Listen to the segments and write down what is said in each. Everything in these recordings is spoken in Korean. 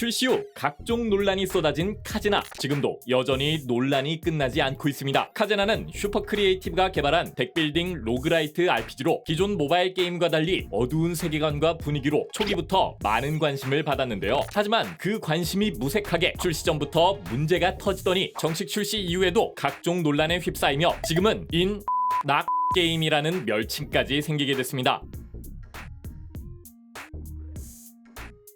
출시 후 각종 논란이 쏟아진 카제나 지금도 여전히 논란이 끝나지 않고 있습니다. 카제나는 슈퍼 크리에이티브가 개발한 덱빌딩 로그라이트 RPG로 기존 모바일 게임과 달리 어두운 세계관과 분위기로 초기부터 많은 관심을 받았는데요. 하지만 그 관심이 무색하게 출시 전부터 문제가 터지더니 정식 출시 이후에도 각종 논란에 휩싸이며 지금은 인, 낙 게임이라는 멸칭까지 생기게 됐습니다.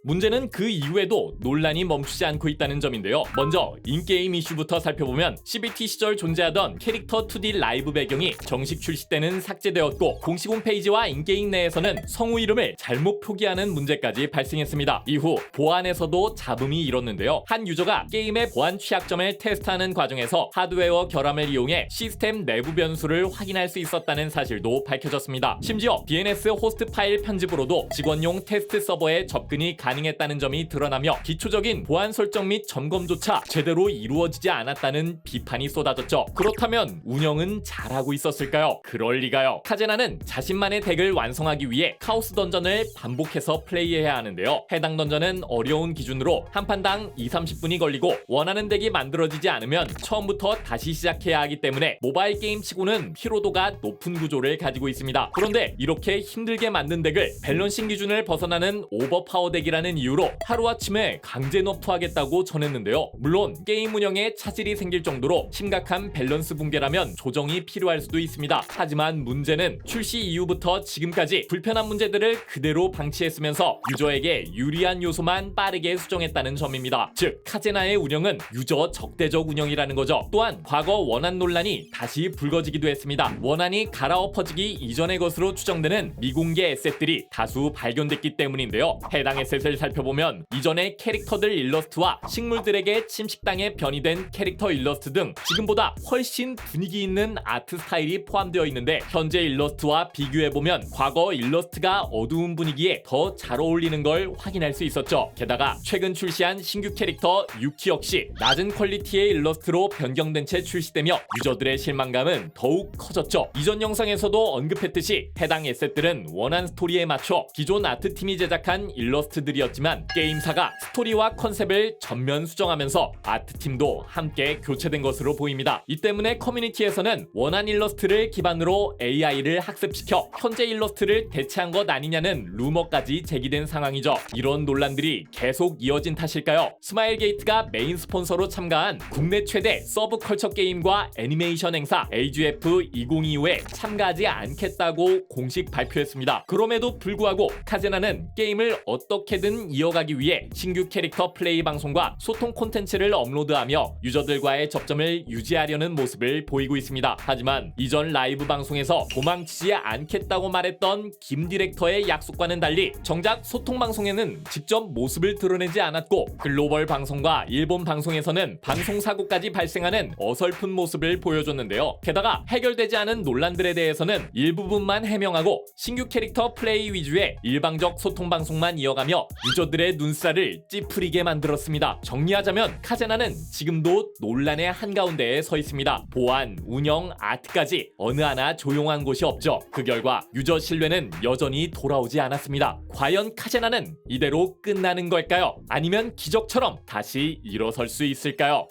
문제는 그 이후에도 논란이 멈추지 않고 있다는 점인데요. 먼저 인게임 이슈부터 살펴보면 CBT 시절 존재하던 캐릭터 2D 라이브 배경이 정식 출시 때는 삭제되었고 공식 홈페이지와 인게임 내에서는 성우 이름을 잘못 표기하는 문제까지 발생했습니다. 이후 보안에서도 잡음이 일었는데요. 한 유저가 게임의 보안 취약점을 테스트하는 과정에서 하드웨어 결함을 이용해 시스템 내부 변수를 확인할 수 있었다는 사실도 밝혀졌습니다. 심지어 DNS 호스트 파일 편집으로도 직원용 테스트 서버에 접근이 가능 했다는 점이 드러나며 기초적인 보안 설정 및 점검조차 제대로 이루어지지 않았다는 비판이 쏟아졌죠. 그렇다면 운영은 잘하고 있었을까요? 그럴 리가요. 카제나는 자신만의 덱을 완성하기 위해 카오스 던전을 반복해서 플레이해야 하는데요. 해당 던전은 어려운 기준으로 한 판당 2, 30분이 걸리고 원하는 덱이 만들어지지 않으면 처음부터 다시 시작해야 하기 때문에 모바일 게임 치고는 피로도가 높은 구조를 가지고 있습니다. 그런데 이렇게 힘들게 만든 덱을 밸런싱 기준을 벗어나는 오버파워 덱이라는 이유로 하루아침에 강제 너프하겠다고 전했는데요. 물론 게임 운영에 차질이 생길 정도로 심각한 밸런스 붕괴라면 조정이 필요할 수도 있습니다. 하지만 문제는 출시 이후부터 지금까지 불편한 문제들을 그대로 방치했으면서 유저에게 유리한 요소만 빠르게 수정했다는 점입니다. 즉 카제나의 운영은 유저 적대적 운영이라는 거죠. 또한 과거 원한 논란이 다시 불거지기도 했습니다. 원한이 갈아엎어지기 이전의 것으로 추정되는 미공개 에셋들이 다수 발견됐기 때문인데요. 해당 에셋을 살펴보면 이전의 캐릭터들 일러스트와 식물들에게 침식당해 변이된 캐릭터 일러스트 등 지금보다 훨씬 분위기 있는 아트 스타일이 포함되어 있는데 현재 일러스트와 비교해보면 과거 일러스트가 어두운 분위기에 더 잘 어울리는 걸 확인할 수 있었죠. 게다가 최근 출시한 신규 캐릭터 유키 역시 낮은 퀄리티의 일러스트로 변경된 채 출시되며 유저들의 실망감은 더욱 커졌죠. 이전 영상에서도 언급했듯이 해당 에셋들은 원한 스토리에 맞춰 기존 아트팀이 제작한 일러스트들이었 지만 게임사가 스토리와 컨셉을 전면 수정하면서 아트팀도 함께 교체된 것으로 보입니다. 이 때문에 커뮤니티에서는 원한 일러스트를 기반으로 AI를 학습시켜 현재 일러스트를 대체한 것 아니냐는 루머까지 제기된 상황이죠. 이런 논란들이 계속 이어진 탓일까요? 스마일 게이트가 메인 스폰서로 참가한 국내 최대 서브컬처 게임과 애니메이션 행사 AGF 2025에 참가하지 않겠다고 공식 발표했습니다. 그럼에도 불구하고 카제나는 게임을 어떻게든 이어가기 위해 신규 캐릭터 플레이 방송과 소통 콘텐츠를 업로드하며 유저들과의 접점을 유지하려는 모습을 보이고 있습니다. 하지만 이전 라이브 방송에서 도망치지 않겠다고 말했던 김 디렉터의 약속과는 달리 정작 소통 방송에는 직접 모습을 드러내지 않았고 글로벌 방송과 일본 방송에서는 방송 사고까지 발생하는 어설픈 모습을 보여줬는데요. 게다가 해결되지 않은 논란들에 대해서는 일부분만 해명하고 신규 캐릭터 플레이 위주의 일방적 소통 방송만 이어가며 유저들의 눈살을 찌푸리게 만들었습니다. 정리하자면 카제나는 지금도 논란의 한가운데에 서 있습니다. 보안, 운영, 아트까지 어느 하나 조용한 곳이 없죠. 그 결과 유저 신뢰는 여전히 돌아오지 않았습니다. 과연 카제나는 이대로 끝나는 걸까요? 아니면 기적처럼 다시 일어설 수 있을까요?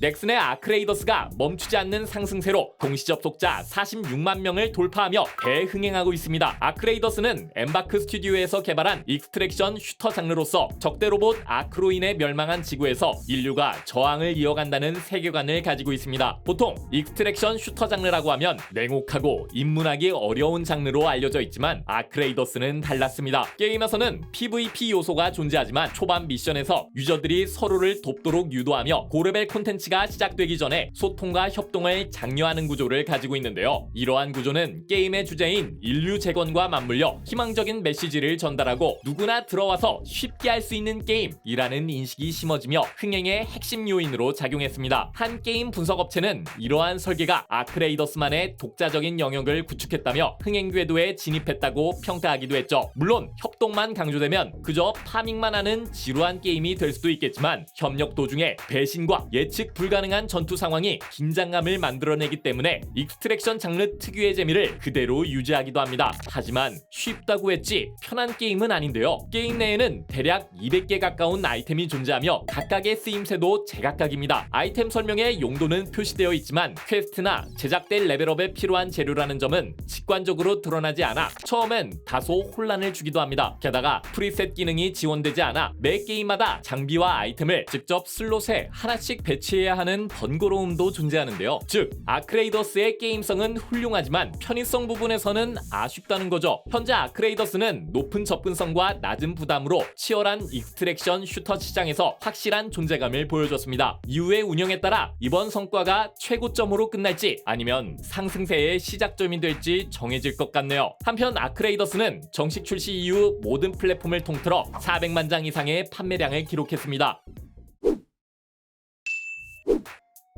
넥슨의 아크레이더스가 멈추지 않는 상승세로 동시 접속자 46만 명을 돌파하며 대흥행하고 있습니다. 아크레이더스는 엠바크 스튜디오에서 개발한 익스트랙션 슈터 장르로서 적대 로봇 아크로 인해 멸망한 지구에서 인류가 저항을 이어간다는 세계관을 가지고 있습니다. 보통 익스트랙션 슈터 장르라고 하면 냉혹하고 입문하기 어려운 장르로 알려져 있지만 아크레이더스는 달랐습니다. 게임에서는 PVP 요소가 존재하지만 초반 미션에서 유저들이 서로를 돕도록 유도하며 고레벨 콘텐츠 가 시작되기 전에 소통과 협동을 장려하는 구조를 가지고 있는데요. 이러한 구조는 게임의 주제인 인류 재건과 맞물려 희망적인 메시지를 전달하고 누구나 들어와서 쉽게 할 수 있는 게임이라는 인식이 심어지며 흥행의 핵심 요인으로 작용했습니다. 한 게임 분석 업체는 이러한 설계가 아크레이더스만의 독자적인 영역을 구축했다며 흥행 궤도에 진입했다고 평가하기도 했죠. 물론 협동만 강조되면 그저 파밍만 하는 지루한 게임이 될 수도 있겠지만 협력 도중에 배신과 예측 불가능한 전투 상황이 긴장감을 만들어내기 때문에 익스트랙션 장르 특유의 재미를 그대로 유지하기도 합니다. 하지만 쉽다고 했지 편한 게임은 아닌데요. 게임 내에는 대략 200개 가까운 아이템이 존재하며 각각의 쓰임새도 제각각입니다. 아이템 설명에 용도는 표시되어 있지만 퀘스트나 제작될 레벨업에 필요한 재료라는 점은 직관적으로 드러나지 않아 처음엔 다소 혼란을 주기도 합니다. 게다가 프리셋 기능이 지원되지 않아 매 게임마다 장비와 아이템을 직접 슬롯에 하나씩 배치해야 하는 번거로움도 존재하는데요. 즉 아크레이더스의 게임성은 훌륭하지만 편의성 부분에서는 아쉽다는 거죠. 현재 아크레이더스는 높은 접근성과 낮은 부담으로 치열한 익스트랙션 슈터 시장에서 확실한 존재감을 보여줬습니다. 이후의 운영에 따라 이번 성과가 최고점으로 끝날지 아니면 상승세의 시작점이 될지 정해질 것 같네요. 한편 아크레이더스는 정식 출시 이후 모든 플랫폼을 통틀어 400만 장 이상의 판매량을 기록했습니다.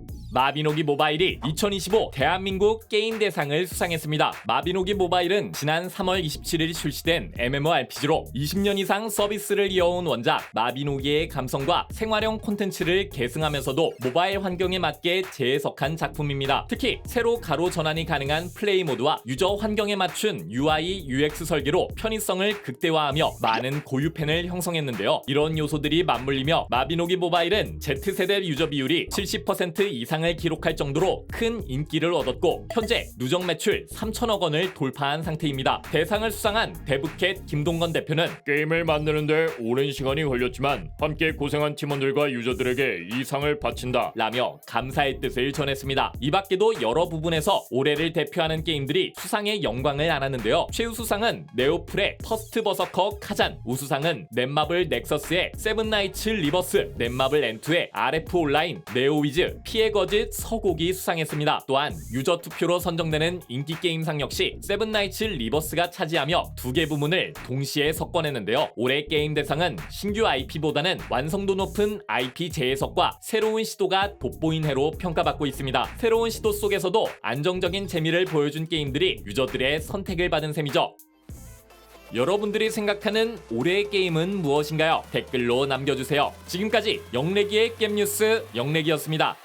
you 마비노기 모바일이 2025 대한민국 게임 대상을 수상했습니다. 마비노기 모바일은 지난 3월 27일 출시된 MMORPG로 20년 이상 서비스를 이어온 원작 마비노기의 감성과 생활형 콘텐츠를 계승하면서도 모바일 환경에 맞게 재해석한 작품입니다. 특히 새로 가로 전환이 가능한 플레이 모드와 유저 환경에 맞춘 UI, UX 설계로 편의성을 극대화하며 많은 고유팬을 형성했는데요. 이런 요소들이 맞물리며 마비노기 모바일은 Z세대 유저 비율이 70% 이상 을 기록할 정도로 큰 인기를 얻었고 현재 누적 매출 3천억 원을 돌파한 상태입니다. 대상을 수상한 데브캣 김동건 대표는 게임을 만드는데 오랜 시간이 걸렸지만 함께 고생한 팀원들과 유저들에게 이 상을 바친다. 라며 감사의 뜻을 전했습니다. 이 밖에도 여러 부분에서 올해를 대표하는 게임들이 수상의 영광을 안았는데요. 최우수상은 네오플의 퍼스트 버서커 카잔, 우수상은 넷마블 넥서스의 세븐나이츠 리버스, 넷마블 엔투의 RF 온라인, 네오위즈, 피에거 즈 서곡이 수상했습니다. 또한 유저 투표로 선정되는 인기 게임상 역시 세븐나이츠 리버스가 차지하며 두 개 부문을 동시에 석권했는데요. 올해 게임 대상은 신규 IP보다는 완성도 높은 IP 재해석과 새로운 시도가 돋보인 해로 평가받고 있습니다. 새로운 시도 속에서도 안정적인 재미를 보여준 게임들이 유저들의 선택을 받은 셈이죠. 여러분들이 생각하는 올해의 게임은 무엇인가요? 댓글로 남겨주세요. 지금까지 영래기의 게임뉴스 영래기였습니다.